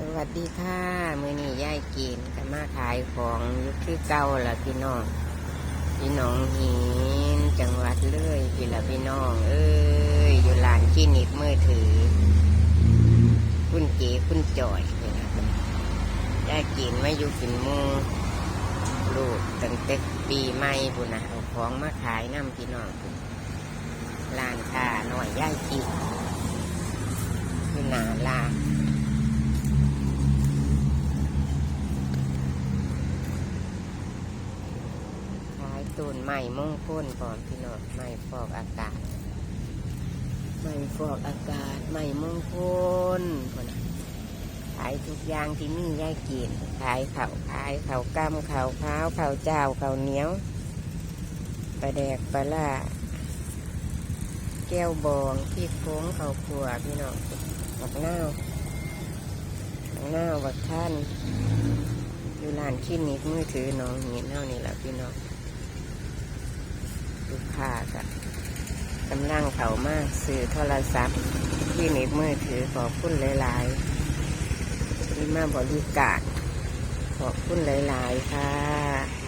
สวัสดีค่ะมือนี้ย่ายกินกันมาขายของยุคที่เก่าละพี่น้อง พี่น้องหินจังหวัดเลยพี่ละพี่น้อง เอ้ยอยู่ลานคลินิกมือถือ คุณเก๋คุณจอยนี่นะย่ายกินมาอยู่กินมูลูกตั้งแต่ปีใหม่บุนะเอาของมาขายน้ำพี่น้องพุ่นร้านค้าหน่อยย่ายกินคือหนาลาน ขาย ตูนใหม่มงคลก่อนพี่น้องใหม่ฟอกอากาศใหม่ฟอกอากาศใหม่มงคลพุ่นขายทุกอย่างที่มีย่ายกินขายเข้าขายเข้าวกำข้าวข้าวข้าเจ้าเข้าเหนียวปลาแดกปลาล่าแก้วบองพี่โค้งเข้าวขัวพี่น้องบักนาวบักนาวบักท่านอยู่ร้านคลินิกมือถือน้องเห็นเท่านี้แหละพี่น้องลูก ค้าก็กำลังเขามาสื่อโทรศัพท์ที่นิกมือถือขอบคุณหลายๆที่มาบริการขอบคุณหลาย ๆ ค่ะ